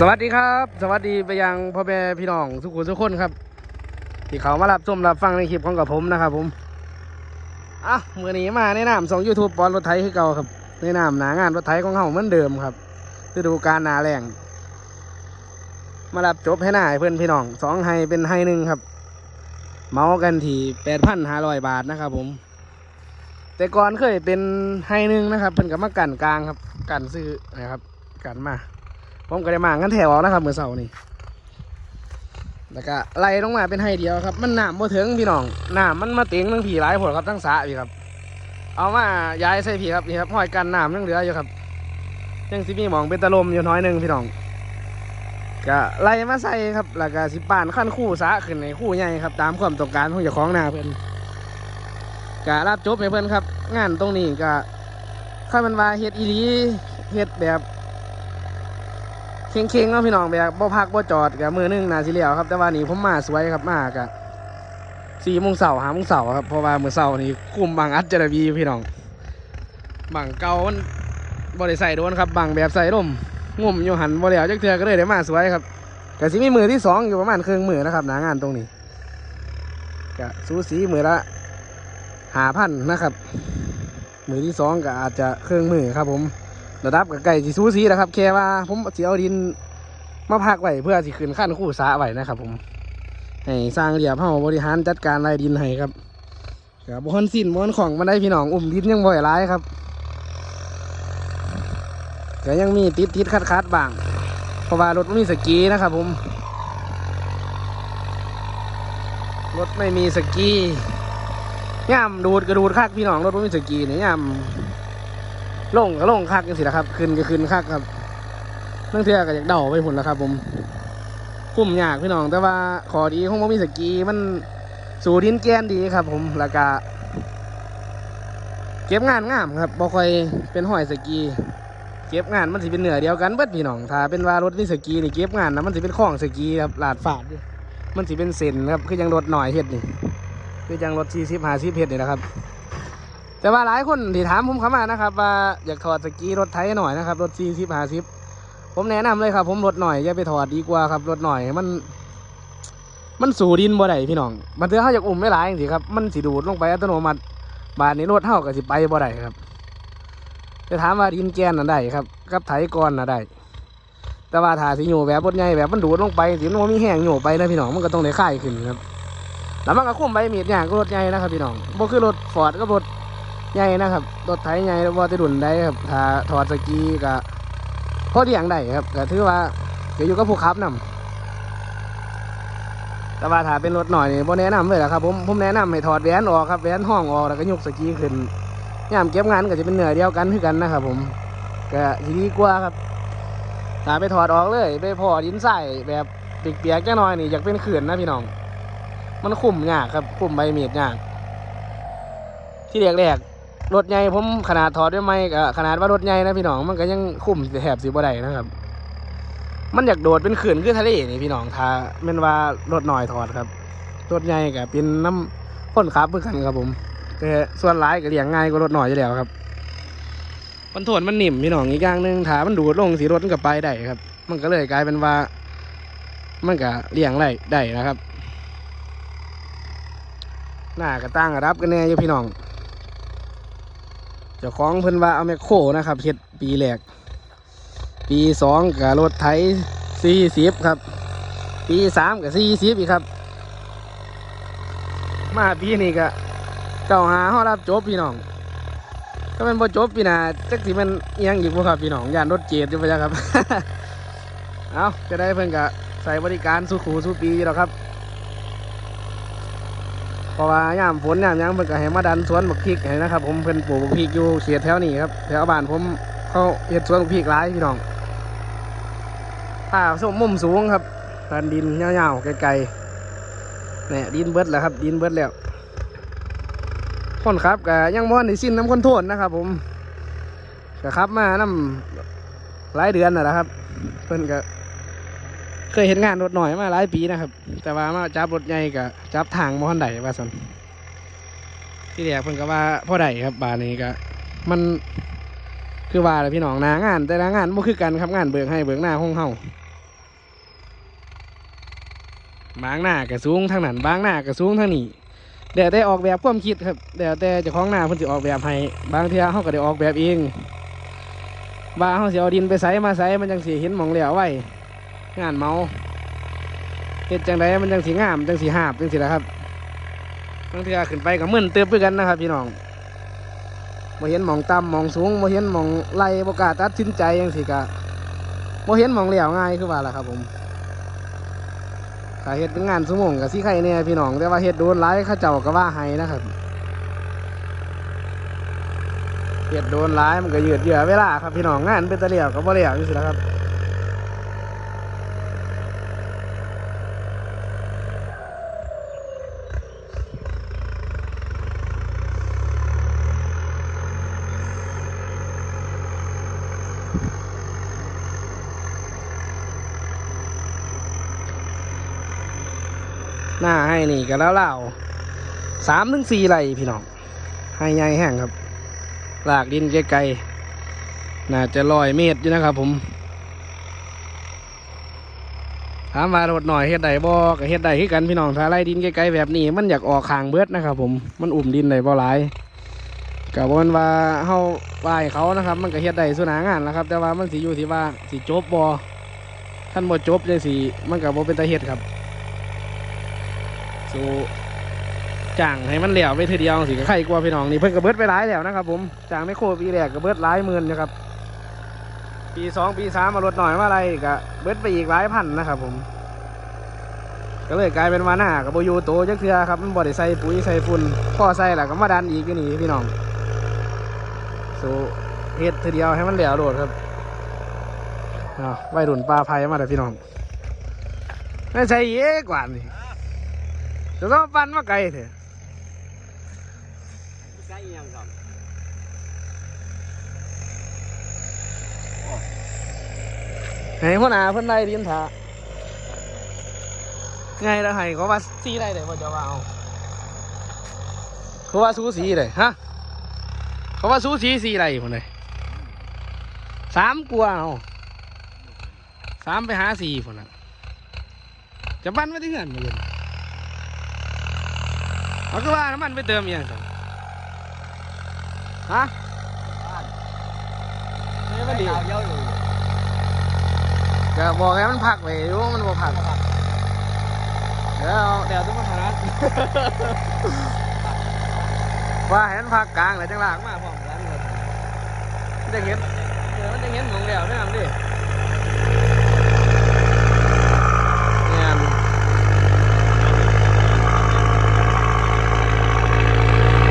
สวัสดีครับ สวัสดีไปยังพ่อแม่พี่น้องทุกคนทุกคนครับ ที่เขามารับชมรับฟังในคลิปของกับผมนะครับผมอะมือนี้มาในนามสองยูทูบปอนรถไถคือเก่าครับในนามหนางานรถไถของเขาเหมือนเดิมครับฤดูการหนาแรงมารับจบให้หน้าให้เพื่อนพี่น้องสองไฮเป็นไฮหนึ่งครับ เมากันที่แปดพันห้าร้อยบาทนะครับผม แต่ก่อนเคยเป็นไฮหนึ่งนะครับ เพิ่นกับมากันกลางครับ กันซื้อนะครับ กันมา ผมก็ได้มางั้นแถวนะครับเมื่อเสาร์นี้แล้วก็ไล่ลงมาเป็นไฮเดียวครับ มันหน้ำบ่ถึงพี่น้องหน้ำมันมาเต็งทั้งผีหลายผลครับทั้งสะพี่ครับ เอามาย้ายใส่ผีครับนี่ครับห้อยกันหน้ำยังเหลืออยู่ครับยังสิมีหมองเป็นตะลมอยู่น้อยหนึ่งพี่น้องก็ไล่มาใส่ครับแล้วก็สิป่านขั้นคู่สะขึ้นในคู่ใหญ่ครับ ตามความต้องการของเจ้าของนาเพื่อนก็รับจบให้เพื่อนครับ งานตรงนี้ก็ข้ามันว่าเฮ็ดอีหลีเฮ็ดแบบ เข่งๆเนาะพี่น้องแบบบ่พักบ่จอดกับมือหนึงนาสิเลียวครับ แต่ว่านี่ผมมาสวยครับมากอะสี่โมงเสาร์หาโมงเสาร์ครับเพราะว่ามือเสาร์นี่คุมบางอัดจระบีพี่น้องบางเก่ามันบ่ได้ใส่โดนครับบางแบบใส่ร่มงุ่มอยู่หันบ่แล้วจักเทือก็เลยได้มาสวยครับก็สิมีมือที่สองอยู่ประมาณครึ่งมือนะครับหนางานตรงนี้ก็สูสีมือละหาพันนะครับ มือที่สองก็อาจจะครึ่งมือครับผม ระดับกับไก่สีสูสีนะครับ แค่ว่าผมสิเอาดินมาพักไว้เพื่อสิขึ้นขั้นคู่สาไว้นะครับ ผม ให้สร้างเรียบเฮาบริหารจัดการรายดินให้ครับกับบอนสิ้นบอนของมันได้พี่น้องอุ้มดินยังบ่อยร้ายครับก็ยังมีติดติดคัดคัดบ้างเพราะว่ารถไม่มีสกีนะครับ ผม รถไม่มีสกีย่ำดูดกระดูดคักพี่น้องรถไม่มีสกีเนี่ยย่ำ ลงก็ลงคักกันสินะครับขึ้นก็ขึ้นคักครับนั่งเทือก็อยากเดาไปผลแล้วครับ ผมคุ้มยากพี่น้อง แต่ว่าขอดีของผมมีสกีมันสู่ดินแกนดีครับ ผมแล้วก็เก็บงานงามครับบ่ค่อยเป็นห้อยสกีเก็บงานมันสิเป็นเหนือเดียวกันเบิดพี่น้องถ้าเป็นว่ารถมีสกีนี่เก็บงานนะมันสิเป็นข้องสกีครับลาดฝาดมันสิเป็นเส้นครับคือยังรถหน่อยเฮ็ดนี่คือยังรถสี่สิบห้าสิบเฮ็ดนี่นะครับ แต่ว่าหลายคนที่ถามผมเข้ามานะครับ ว่าอยากถอดสกีรถไทยหน่อยนะครับ รถสี่สิบห้าสิบผมแนะนำเลยครับ ผมรถหน่อยอย่าไปถอดดีกว่าครับรถหน่อยมัน มันสู่ดินบ่ได้พี่น้อง มันเถือเขาอยากอุ้มไม่หลายจริงๆครับมันสิดูดลงไปอัตโนมัติบานนี้รถเท่ากับสิไปบ่ได้ครับจะถามว่าดินแกนน่ะได้ครับกับไถก่อนน่ะได้ แต่ว่าถ้าสิอยู่แบบรถใหญ่แบบมันดูดลงไปสิมันมีแห้งอยู่ไปนะพี่น้องมันก็ต้องได้ค่ายขึ้นครับแล้วมันก็คุ้มไปมีดอย่างก็รถใหญ่นะครับพี่น้องบ่คือรถฟอร์ดก็รถ ใหญ่นะครับรถไถใหญ่ว่าจะดุนได้ครับถ้าถอดสกีก็พอเดียงได้ครับก็ถือว่าเดี๋ยวอยู่กับผู้ขับนำแต่ว่าถ้าเป็นรถหน่อยนี่บ่แนะนำเลยละครับผมผมแนะนำให้ถอดแหวนออกครับแหวนห้องออกแล้วก็ยกสกีขึ้นยามเก็บงานก็จะเป็นเหนื่อยเดียวกันคือกันนะครับผมก็ดีกว่าครับถ้าไปถอดออกเลย ไปพอดินใส่แบบเปียกๆแค่น้อยนี่อยากเป็นขื่นนะพี่น้อง มันคุ้มยากครับคุ้มใบมีดยากที่แรกๆ รถใหญ่ผมขนาดถอดด้วยไม่ก็ขนาดว่ารถใหญ่นะพี่น้องมันก็ยังคุ้มแถบสิบ่ได้นะครับ มันอยากโดดเป็นขื่นขึ้นทะเลนี่พี่น้องถาแม่นว่ารถหน่อยถอดครับรถใหญ่ก็เป็นน้ำพ่นขับเพื่อกันครับผมแต่ส่วนร้ายก็เลี้ยงง่ายกว่ารถหน่อยอยู่แล้วครับมันโถนมันนิ่มพี่น้องอีกอย่างหนึ่งถามันดูดลงสีรถมันก็ไปได้ครับ มันก็เลยกลายเป็นว่า มันก็เลี้ยงได้ได้นะครับ หน้ากระตั้งรับกันแน่อยู่พี่น้อง จ้าของเพิ่นว่าเอาแมคโครนะครับเฮ็ดปีแรก ปีสองกับรถไถสี่สิบครับ ปีสามกับสี่สิบอีกครับ มาปีนี้ก็เก้าหาห้อรับจบพี่น้องก็เป็นบ่จบพี่นาจักสิมันเอียงอีกบ่ครับพี่น้องย่านรถเจ็ดอยู่ปะจ๊ะครับ เอาจะได้เพิ่นก็ใส่บริการสู้ขูสู้ปีอยู่แล้วครับ เพราะว่ายามฝนยามยังเพิ่นก็ให้มาดันสวนบักพริกให้นะครับ ผมเพิ่นปลูกบักพริกอยู่เขตแถวนี้ครับแถวบ้านผมเขาเฮ็ดสวนบักพริกหลายพี่น้องถ้าส้มมุมสูงครับดันดินยาๆไกลๆเนี่ยดินเบิดแล้วครับ ดินเบิดแล้วคนครับก็ยังม่อนได้สิ้นน้ำคนโทษนะครับ ผมก็ครับมาน้ำหลายเดือนน่ะนะครับ เพิ่นก็ เคยเห็นงานรถหน่อยมาหลายปีนะครับ แต่ว่ามาจับรถใหญ่ก็จับทางมอหันไดว่าสันที่แรกเพิ่นก็ว่าพ่อใดครับบานนี้ก็มันคือว่าแหละพี่น้องนางาน แต่ละงานบ่คือกันครับงานเบิกให้เบิกหน้าห้องเฮาบางหน้าก็สูงทางนั้นบางหน้าก็สูงทางนี้เดี๋ยวแต่ออกแบบความคิดครับเดี๋ยวแต่เจ้าของหน้าเพิ่นสิออกแบบให้บางเทื่อเฮาก็ได้ออกแบบเองว่าเฮาสิเอาดินไปใส่มาใส่มันจังสิเห็นมองแล้วไว้ งานเมาเฮ็ดจังไดมันจังสิงามจังสิหาบจังสิล่ะครับบางเทื่อขึ้นไปก็มึนเติบคือกันนะครับ พี่น้องบ่เห็นหมองต่ำหมองสูงบ่เห็นหมองไลบ่กล้าตัดสินใจจังสิก็บ่เห็นหมองแล้วง่ายคือว่าล่ะครับ ผมถ้าเฮ็ดเป็นงานสมงกับสิใครเนี่ยพี่น้องแต่ว่าเฮ็ดโดนหลายข้าเจ้าก็ว่าให้นะครับเฮ็ดโดนหลายมันก็ยืดเยื้อเวลาครับพี่น้องงานเป็นตะเหลี่ยวก็บ่เลียวอยู่สิแล้วครับ หน้าให้นี่ก็แล้วเล่าสามถึงสี่ไรพี่น้องให้ใหญ่แห้งครับ ลากดินไกลๆน่าจะลอยเมตรอยู่นะครับผมถามมารถหน่อยเฮ็ดใดบ่ก็เฮ็ดใดคือกันพี่น้องถ้าไล่ดินไกลๆแบบนี้ มันอยากออกคางเบิดนะครับผมมันอุ่มดินได้บ่หลายก็บ่แม่นว่าเฮาว่าให้เขานะครับ มันก็เฮ็ดได้สุนางานแล้วครับ แต่ว่ามันสิอยู่ที่ว่าสิจบบ่ท่านบ่จบจังสิมันก็บ่เป็นตาเฮ็ดครับ สู้จ้างให้มันเหลวไปทีเดียวสิใครกลัวพี่น้องนี่เพิ่นก็เบิดไปหลายแล้วนะครับ ผมจ้างในโคปีแรกก็เบิดหลายหมื่นนะครับ ปีสองปีสามมาลดหน่อยมาอะไรก็เบิดไปอีกหลายพันนะครับ ผม ก็เลยกลายเป็นว่าหน้ากับโบยูโตจักเทือครับมันบ่ได้ใส่ปุ๋ยใส่ฝุ่นพ่อใส่แหล้วก็มาดันอีกอยู่นี่พี่น้องสู้เฮ็ดทีเดียวให้มันเหลวโดดครับอ้าววัยรุ่นปลาไผ่มาแต่พี่น้องไม่ใช่เยอะกว่านี่ จะต้องปั่นมาไกลเถอะใกล้ยังครับให้หัวหน้าเพิ่นได้ดินถาไงแล้วให้เขาว่าสีได้เลยพ่อจะว่าเอาเขาว่าสูสีเลยฮะเขาว่าสูสีสีอะไรคนเลยสามกลัวเอาสามไปหาสี่คนละจะปั้นไว้ที่เงินมาเลย เขาก็ว่าน้ำมันไปเติมอหย่างไรฮะบ้านนี่มันดีดาวเยอะอยู่ก็บอกให้มันพักไปรู้มันบ่พักเดี๋ยวเอาเดี๋ยวต้องมาหาว่าให้มันพักกลางเลยจังหลากมาพร้อมกันเลยมันจะเห็นเดี๋ยวมันจะเห็นของเดียวนี่นำดิเนี่ย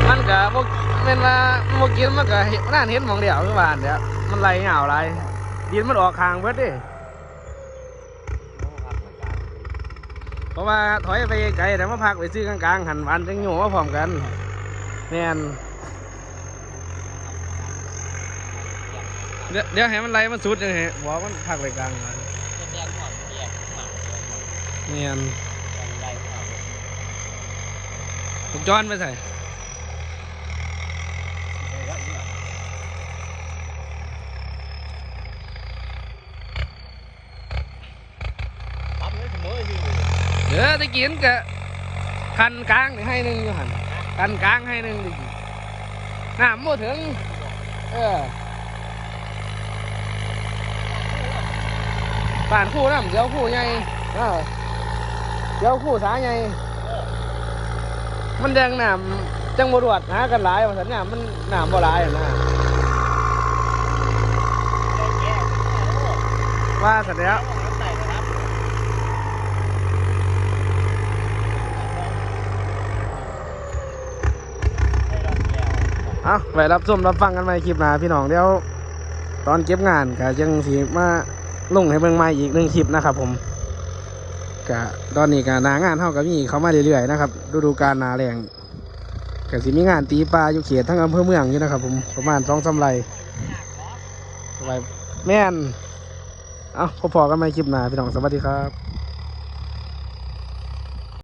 มันก็บ่เป็นว่าบ่กิน มันก็เห็นน่าเห็นของเดียวคือว่าอันเดี๋ยวมันไหลเหงาไหลดินมันออกคางเบิดดิเพราะว่าถอยไปไกลแต่มาพักไปซื้อกลางๆหันวันจังโยมาพร้อมกันแม่นเดี๋ยวเดี๋ยวให้มันไหลมันสุดยังไงบอกมันพักไปกลางวันจะแดงหอมแยกหมักแม่นแดงไรหอมผมจอนไปใส่ ปั๊บเลยเสมออยู่ เดี๋ยวตะกี้นกะคันกลางให้หนึ่งอยู่หันคันกลางให้หนึ่งตะกี้น้ำโมถึง เออป่านคู่น้ำเดี๋ยวคู่ใหญ่เออเดี๋ยวคู่สาใหญ่มันแดงน้ำจังบรวดหากันหลายว่าสัญญามันน้ำบ่หลายนะได้แก่โอ้ว่าสัญญาน้ำใส่นะครับ เอาไปรับชมรับฟังกันใหม่คลิปหน้าพี่น้องเดี๋ยวตอนเก็บงานก็ยังสีมาลงให้เบิ่งใหม่อีกหนึ่งคลิปนะครับ ผมก็ตอนนี้ก็นางานเท่ากับมีเขามาเรื่อยๆนะครับฤดูกาลนาแรงก็สิมีงานตีปลาอยู่เขตทั้งอำเภอเมืองอยู่นะครับ ผมประมาณสองสามไรไว้แม่น เอาพอๆกันใหม่คลิปหน้าพี่น้องสวัสดีครับ